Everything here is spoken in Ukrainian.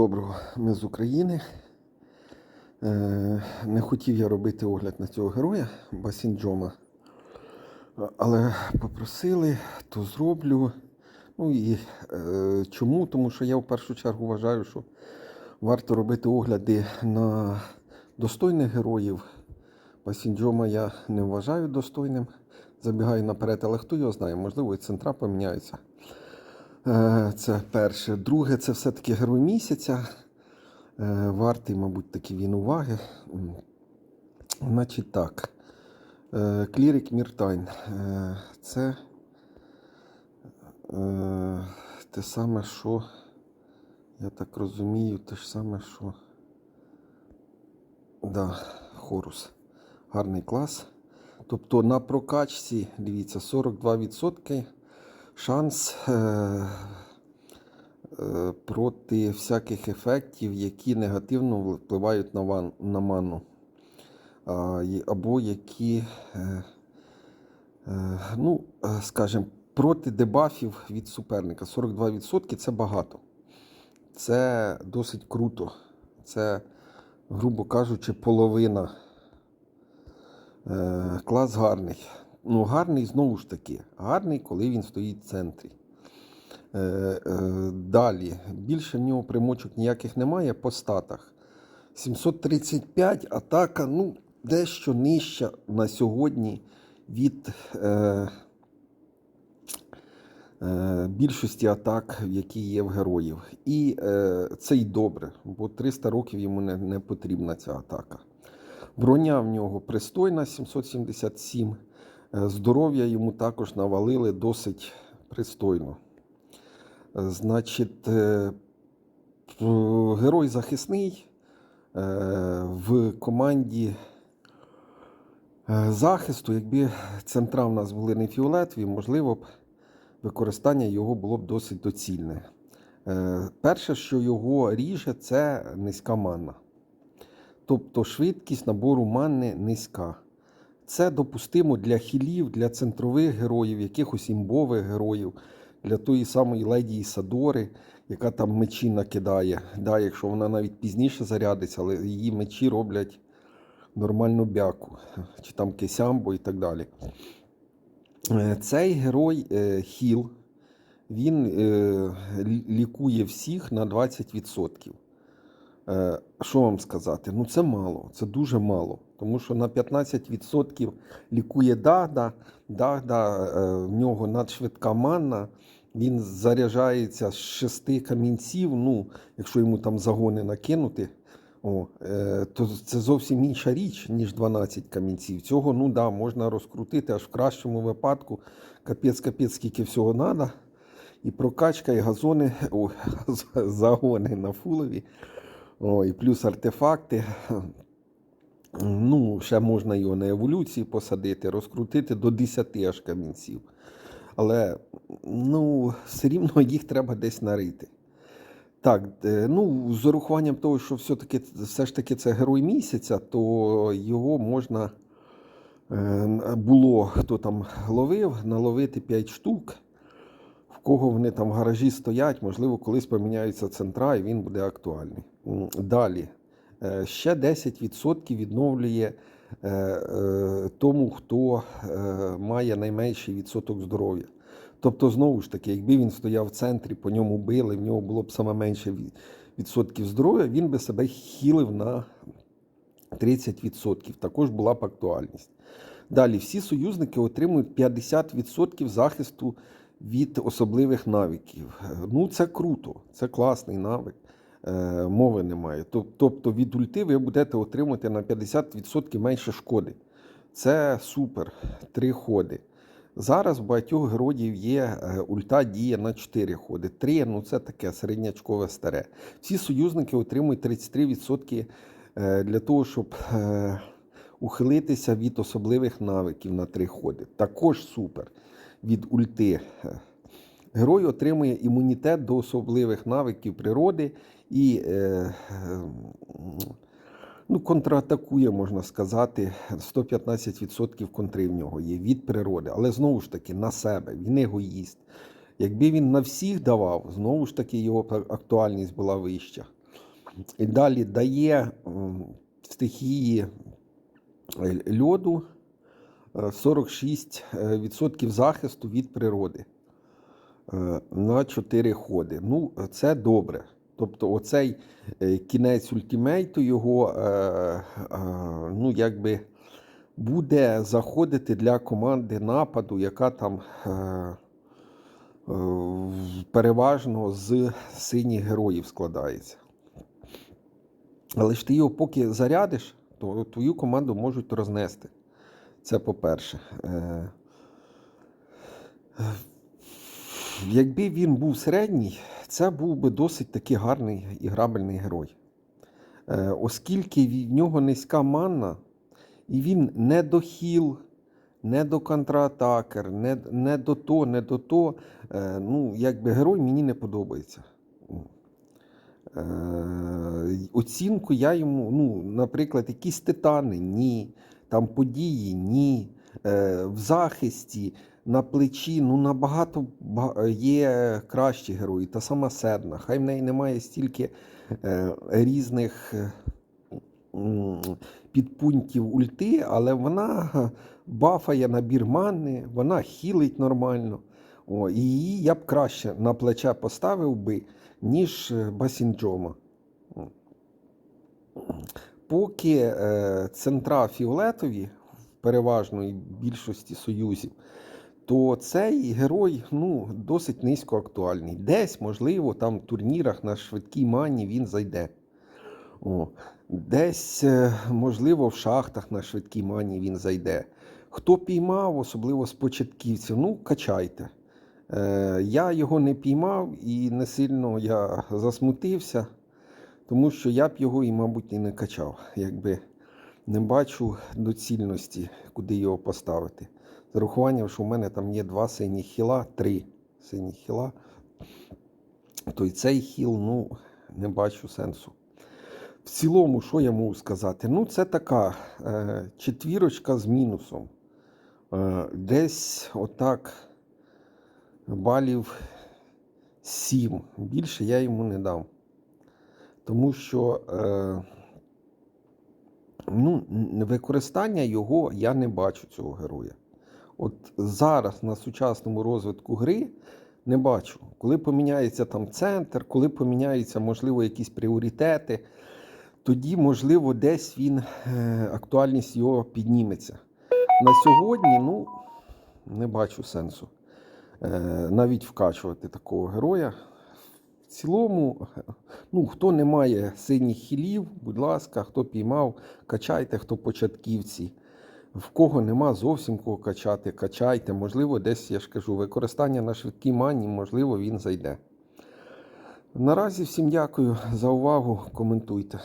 Доброго, ми з України. Е, Не хотів я робити огляд на цього героя Басінджома. Але попросили, то зроблю. Ну і е, чому? Тому що я в першу чергу вважаю, що варто робити огляди на достойних героїв. Басінджома я не вважаю достойним. Забігаю наперед, але хто його знає, можливо, і центра поміняються. Е, Це перше. Друге, це все-таки герой місяця. Е, Вартий, мабуть, таки він уваги. Значить так. Е, Клірик Міртайн. Це те саме, що, я так розумію, те ж саме, що. Да, Хорус. Гарний клас. Тобто на прокачці, дивіться, 42% шанс е, е, проти всяких ефектів, які негативно впливають на, ван, на ману. Або які, е, ну, скажімо, проти дебафів від суперника. 42% це багато. Це досить круто. Це, грубо кажучи, половина. Клас гарний. Ну, гарний знову ж таки. Гарний, коли він стоїть в центрі. Е, е, далі. Більше в нього примочок ніяких немає по статах. 735 атака, ну, дещо нижча на сьогодні від е, е, більшості атак, які є в героїв. І е, це й добре, бо 300 років йому не, не потрібна ця атака. Броня в нього пристойна, 777. Е, Здоров'я йому також навалили досить пристойно. Е, Значить, е, герой захисний в команді захисту, якби центра в нас були не фіолетові, можливо б використання його було б досить доцільне. Перше, що його ріже, це низька манна. Тобто швидкість набору мани низька. Це допустимо для хілів, для центрових героїв, якихось імбових героїв, для тої самої леді Ісадори, яка там мечі накидає. Да, якщо вона навіть пізніше зарядиться, але її мечі роблять нормальну бяку, чи там кесямбо і так далі. Е, Цей герой е, хіл, він е, лікує всіх на 20%. Е, Що вам сказати? Ну це мало, це дуже мало. Тому що на 15% лікує Дагда, Дагда, е, в нього надшвидка манна, він заряджається з шести камінців. Ну, якщо йому там загони накинути, о, е, то це зовсім інша річ, ніж 12 камінців. Цього ну да, можна розкрутити аж в кращому випадку. Капець, капець, скільки всього треба. І прокачка, і газони, о, загони на фулові. О, і плюс артефакти. Ну, ще можна його на еволюції посадити, розкрутити до 10 аж камінців. Але ну, все рівно їх треба десь нарити. Так, е, ну, з урахуванням того, що все-таки, все ж таки це герой місяця, то його можна е, було, хто там ловив, наловити 5 штук. В кого вони там в гаражі стоять, можливо, колись поміняються центра і він буде актуальний. Далі. Е, Ще 10% відновлює е, е, тому, хто має найменший відсоток здоров'я. Тобто, знову ж таки, якби він стояв в центрі, по ньому били, в нього було б саме менше відсотків здоров'я, він би себе хілив на 30%. Також була б актуальність. Далі, всі союзники отримують 50% захисту від особливих навиків. Ну, це круто, це класний навик. Е, мови немає. Тобто від ульти ви будете отримувати на 50% менше шкоди. Це супер. Три ходи. Зараз в багатьох героїв є е, ульта діє на 4 ходи. 3 ну це таке середнячкове старе. Всі союзники отримують 33% е, для того, щоб ухилитися від особливих навиків на 3 ходи. Також супер від ульти. Герой отримує імунітет до особливих навиків природи і е, е, ну, контратакує, можна сказати, 115% контри в нього є від природи. Але знову ж таки на себе, він егоїст. Якби він на всіх давав, знову ж таки його актуальність була вища. І далі дає стихії е, льоду е, 46% захисту від природи на 4 ходи. Ну, це добре. Тобто, оцей е, кінець ультимейту його е, е, ну, якби буде заходити для команди нападу, яка там переважно з синіх героїв складається. Але ж ти його поки зарядиш, то твою команду можуть рознести. Це по-перше. Якби він був середній, це був би досить таки гарний і грабельний герой. Е, Оскільки в нього низька манна, і він не до хіл, не до контратакер, не, не до то, не до то. Е, Ну, якби герой мені не подобається. Е, Оцінку я йому, ну, наприклад, якісь титани, ні. Там події, ні. В захисті, на плечі, ну набагато є кращі герої. Та сама Седна. Хай в неї немає стільки е, різних підпунктів ульти, але вона бафає набір мани, вона хілить нормально. О, і її я б краще на плече поставив би, ніж е, Басінджома. Поки е, центра фіолетові в переважної більшості союзів, то цей герой ну, досить низько актуальний. Десь, можливо, там в турнірах на швидкій мані він зайде. О, десь, е, можливо, в шахтах на швидкій мані він зайде. Хто піймав, особливо з початківців, ну, качайте. Е, я його не піймав і не сильно я засмутився, тому що я б його і, мабуть, і не качав, якби не бачу доцільності, куди його поставити. З урахуванням, що в мене там є два сині хіла, три сині хіла, то й цей хіл, ну, не бачу сенсу. В цілому, що я можу сказати? Ну, це така е, четвірочка з мінусом. Е, десь отак балів 7. Більше я йому не дам. Тому що е, ну, використання його я не бачу цього героя. От зараз на сучасному розвитку гри не бачу. Коли поміняється там центр, коли поміняються, можливо, якісь пріоритети, тоді, можливо, десь він, е, актуальність його підніметься. На сьогодні, ну, не бачу сенсу е, навіть вкачувати такого героя. В цілому, ну, хто не має синіх хілів, будь ласка, хто піймав, качайте, хто початківці. В кого нема зовсім кого качати, качайте. Можливо, десь, я ж кажу, використання на швидкій мані, можливо, він зайде. Наразі всім дякую за увагу. Коментуйте.